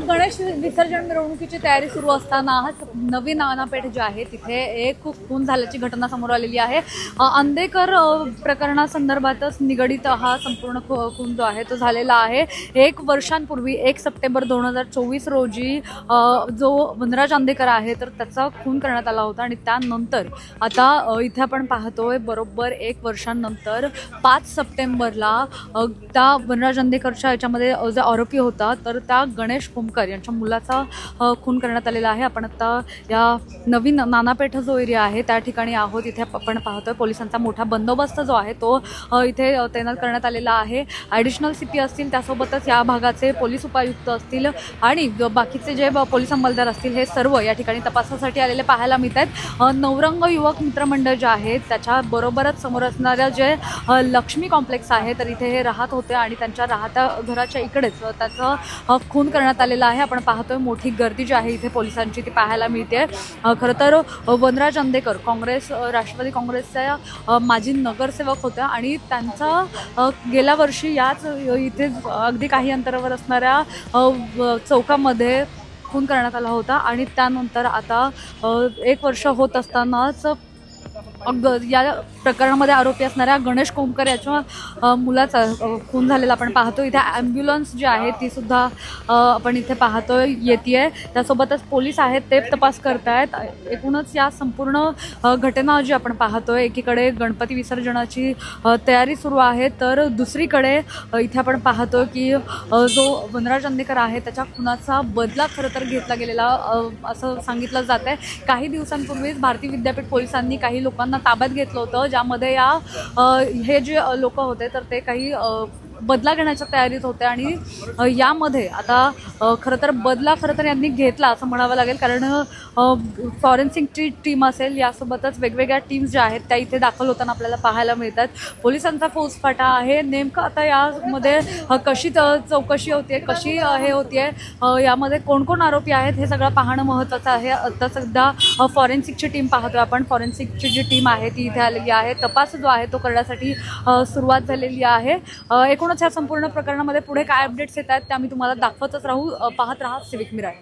गणेश विसर्जन मिरवणुकीची तयारी सुरू असताना हा नवी नानापेठ जे आहे तिथे एक खून झाल्याची घटना समोर आलेली आहे. अंदेकर प्रकरणासंदर्भातच निगडीत हा संपूर्ण खू- खून जो आहे तो झालेला आहे. एक वर्षांपूर्वी एक सप्टेंबर दोन हजार चोवीस रोजी जो वनराज अंधेकर आहे तर त्याचा खून करण्यात आला होता आणि त्यानंतर आता इथे आपण पाहतोय बरोबर एक वर्षांनंतर पाच सप्टेंबरला त्या वनराज आंदेकरच्या याच्यामध्ये जो आरोपी होता तर त्या गणेश ओमकर यांच्या मुलाचा खून करण्यात आलेला आहे. आपण आता या नवीन नानापेठ जो एरिया आहे त्या ठिकाणी आहोत. इथे आपण पाहतोय पोलिसांचा मोठा बंदोबस्त जो आहे तो इथे तैनात करण्यात आलेला आहे. ॲडिशनल सिटी असतील त्यासोबतच या भागाचे पोलीस उपायुक्त असतील आणि बाकीचे जे पोलीस अंमलदार असतील हे सर्व या ठिकाणी तपासासाठी आलेले पाहायला मिळत आहेत नवरंग युवक मित्रमंडळ जे आहे त्याच्याबरोबरच समोर असणाऱ्या जे लक्ष्मी कॉम्प्लेक्स आहे तर इथे हे राहत होते आणि त्यांच्या राहत्या घराच्या इकडेच त्याचं खून करण्यात आलेलं आहे. आपण पाहतोय मोठी गर्दी जी आहे इथे पोलिसांची ती पाहायला मिळते खरं तर वनराज अंदेकर काँग्रेस राष्ट्रवादी काँग्रेसच्या माजी नगरसेवक होत्या आणि त्यांचा गेल्या वर्षी याच इथे अगदी काही अंतरावर असणाऱ्या चौकामध्ये खून करण्यात आला होता आणि त्यानंतर आता एक वर्ष होत असतानाच या प्रकरणामध्ये आरोपी असणाऱ्या गणेश कोमकर याच्या मुलाचा खून झालेला आपण पाहतो. इथे ॲम्ब्युलन्स जी आहे ती सुद्धा आपण इथे पाहतो येते आहे त्यासोबतच पोलीस आहेत ते तपास करत आहेत एकूणच या संपूर्ण घटना जी आपण पाहतोय एकीकडे गणपती विसर्जनाची तयारी सुरू आहे तर दुसरीकडे इथे आपण पाहतो की जो वनराज अंदेकर आहे त्याच्या खुनाचा बदला खरं तर घेतला गेलेला असं सांगितलं जात आहे काही दिवसांपूर्वीच भारतीय विद्यापीठ पोलिसांनी काही लोकांना ताब्यात घेतलं होतं ज्यामध्ये या हे जे लोक होते तर ते काही बदला घेण्याच्या तयारीत होते आणि यामध्ये आता खरं तर बदला खरं तर यांनी घेतला असं म्हणावं लागेल. कारण फॉरेन्सिकची टीम असेल यासोबतच वेगवेगळ्या टीम्स ज्या आहेत त्या इथे दाखल होताना आपल्याला पाहायला मिळतात. पोलिसांचा फौजफाटा आहे. नेमकं आता यामध्ये कशी चौकशी होते कशी हे होते यामध्ये कोण कोण आरोपी आहेत हे सगळं पाहणं महत्त्वाचं आहे. आता सध्या फॉरेन्सिकची टीम पाहतोय आपण. फॉरेन्सिकची जी टीम आहे ती इथे आलेली आहे. तपास जो आहे तो करण्यासाठी सुरुवात झालेली आहे. एकूण एकूणच ह्या संपूर्ण प्रकरणामध्ये पुढे काय अपडेट्स येत आहेत त्या मी तुम्हाला दाखवतच राहू. पाहत राहा सिविक मिराय